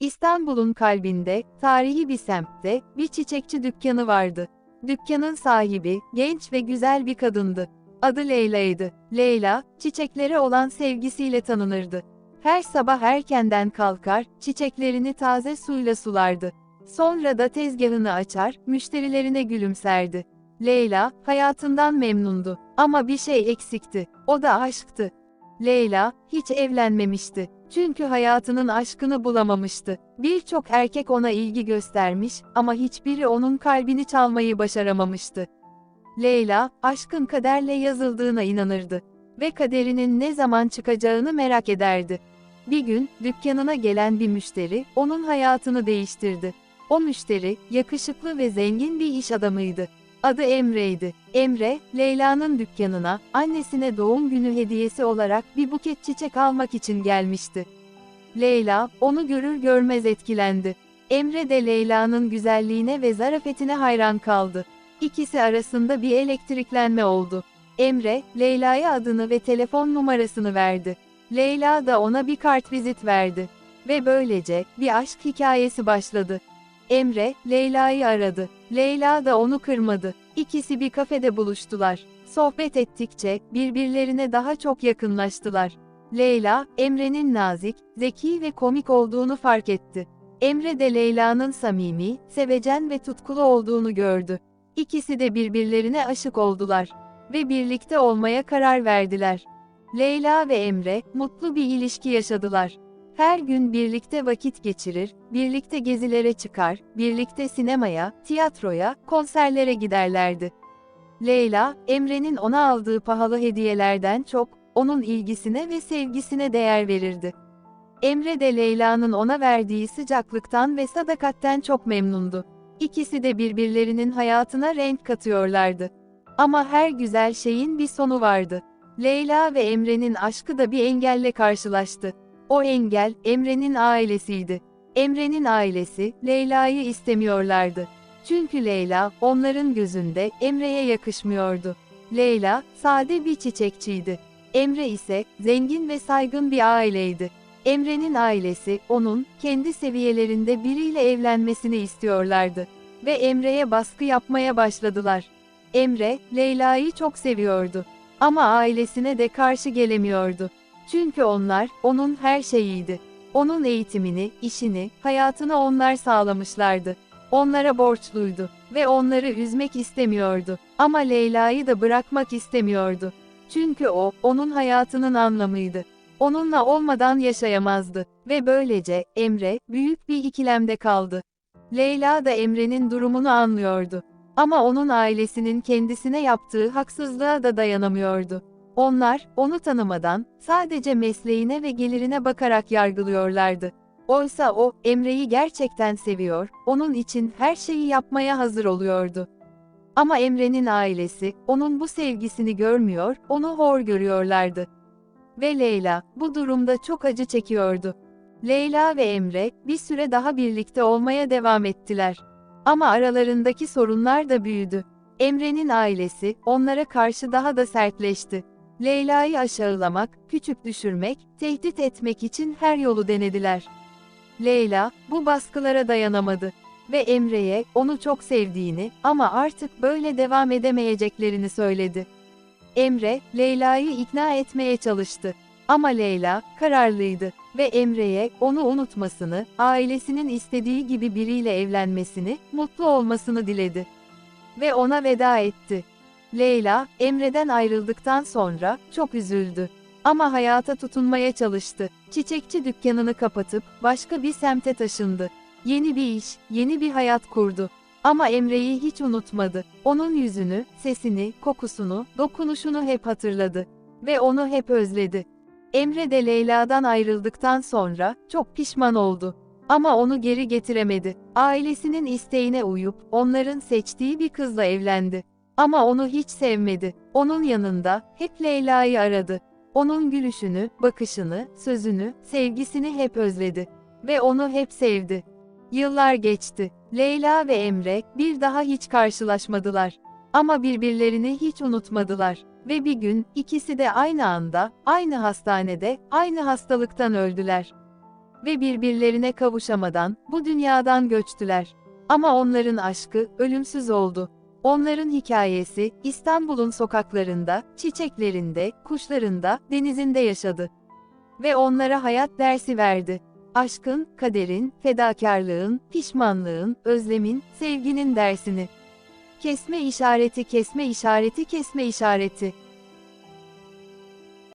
İstanbul'un kalbinde, tarihi bir semtte, bir çiçekçi dükkanı vardı. Dükkanın sahibi, genç ve güzel bir kadındı. Adı Leyla'ydı. Leyla, çiçeklere olan sevgisiyle tanınırdı. Her sabah erkenden kalkar, çiçeklerini taze suyla sulardı. Sonra da tezgahını açar, müşterilerine gülümserdi. Leyla, hayatından memnundu. Ama bir şey eksikti. O da aşktı. Leyla, hiç evlenmemişti. Çünkü hayatının aşkını bulamamıştı. Birçok erkek ona ilgi göstermiş ama hiçbiri onun kalbini çalmayı başaramamıştı. Leyla, aşkın kaderle yazıldığına inanırdı ve kaderinin ne zaman çıkacağını merak ederdi. Bir gün, dükkanına gelen bir müşteri, onun hayatını değiştirdi. O müşteri, yakışıklı ve zengin bir iş adamıydı. Adı Emre'ydi. Emre, Leyla'nın dükkanına, annesine doğum günü hediyesi olarak bir buket çiçek almak için gelmişti. Leyla, onu görür görmez etkilendi. Emre de Leyla'nın güzelliğine ve zarafetine hayran kaldı. İkisi arasında bir elektriklenme oldu. Emre, Leyla'ya adını ve telefon numarasını verdi. Leyla da ona bir kartvizit verdi. Ve böylece, bir aşk hikayesi başladı. Emre, Leyla'yı aradı. Leyla da onu kırmadı. İkisi bir kafede buluştular. Sohbet ettikçe, birbirlerine daha çok yakınlaştılar. Leyla, Emre'nin nazik, zeki ve komik olduğunu fark etti. Emre de Leyla'nın samimi, sevecen ve tutkulu olduğunu gördü. İkisi de birbirlerine aşık oldular ve birlikte olmaya karar verdiler. Leyla ve Emre mutlu bir ilişki yaşadılar. Her gün birlikte vakit geçirir, birlikte gezilere çıkar, birlikte sinemaya, tiyatroya, konserlere giderlerdi. Leyla, Emre'nin ona aldığı pahalı hediyelerden çok, onun ilgisine ve sevgisine değer verirdi. Emre de Leyla'nın ona verdiği sıcaklıktan ve sadakatten çok memnundu. İkisi de birbirlerinin hayatına renk katıyorlardı. Ama her güzel şeyin bir sonu vardı. Leyla ve Emre'nin aşkı da bir engelle karşılaştı. O engel, Emre'nin ailesiydi. Emre'nin ailesi, Leyla'yı istemiyorlardı. Çünkü Leyla, onların gözünde, Emre'ye yakışmıyordu. Leyla, sade bir çiçekçiydi. Emre ise, zengin ve saygın bir aileydi. Emre'nin ailesi, onun, kendi seviyelerinde biriyle evlenmesini istiyorlardı. Ve Emre'ye baskı yapmaya başladılar. Emre, Leyla'yı çok seviyordu. Ama ailesine de karşı gelemiyordu. Çünkü onlar, onun her şeyiydi. Onun eğitimini, işini, hayatını onlar sağlamışlardı. Onlara borçluydu ve onları üzmek istemiyordu. Ama Leyla'yı da bırakmak istemiyordu. Çünkü o, onun hayatının anlamıydı. Onunla olmadan yaşayamazdı ve böylece Emre büyük bir ikilemde kaldı. Leyla da Emre'nin durumunu anlıyordu. Ama onun ailesinin kendisine yaptığı haksızlığa da dayanamıyordu. Onlar, onu tanımadan, sadece mesleğine ve gelirine bakarak yargılıyorlardı. Oysa o, Emre'yi gerçekten seviyor, onun için her şeyi yapmaya hazır oluyordu. Ama Emre'nin ailesi, onun bu sevgisini görmüyor, onu hor görüyorlardı. Ve Leyla, bu durumda çok acı çekiyordu. Leyla ve Emre, bir süre daha birlikte olmaya devam ettiler. Ama aralarındaki sorunlar da büyüdü. Emre'nin ailesi, onlara karşı daha da sertleşti. Leyla'yı aşağılamak, küçük düşürmek, tehdit etmek için her yolu denediler. Leyla, bu baskılara dayanamadı ve Emre'ye onu çok sevdiğini ama artık böyle devam edemeyeceklerini söyledi. Emre, Leyla'yı ikna etmeye çalıştı. Ama Leyla, kararlıydı ve Emre'ye onu unutmasını, ailesinin istediği gibi biriyle evlenmesini, mutlu olmasını diledi. Ve ona veda etti. Leyla, Emre'den ayrıldıktan sonra çok üzüldü. Ama hayata tutunmaya çalıştı. Çiçekçi dükkanını kapatıp başka bir semte taşındı. Yeni bir iş, yeni bir hayat kurdu. Ama Emre'yi hiç unutmadı. Onun yüzünü, sesini, kokusunu, dokunuşunu hep hatırladı ve onu hep özledi. Emre de Leyla'dan ayrıldıktan sonra çok pişman oldu. Ama onu geri getiremedi. Ailesinin isteğine uyup onların seçtiği bir kızla evlendi. Ama onu hiç sevmedi. Onun yanında hep Leyla'yı aradı. Onun gülüşünü, bakışını, sözünü, sevgisini hep özledi ve onu hep sevdi. Yıllar geçti. Leyla ve Emre bir daha hiç karşılaşmadılar. Ama birbirlerini hiç unutmadılar ve bir gün ikisi de aynı anda, aynı hastanede, aynı hastalıktan öldüler. ve birbirlerine kavuşamadan bu dünyadan göçtüler. Ama onların aşkı ölümsüz oldu. Onların hikayesi İstanbul'un sokaklarında, çiçeklerinde, kuşlarında, denizinde yaşadı. Ve onlara hayat dersi verdi. Aşkın, kaderin, fedakarlığın, pişmanlığın, özlemin, sevginin dersini. Kesme işareti, kesme işareti, kesme işareti.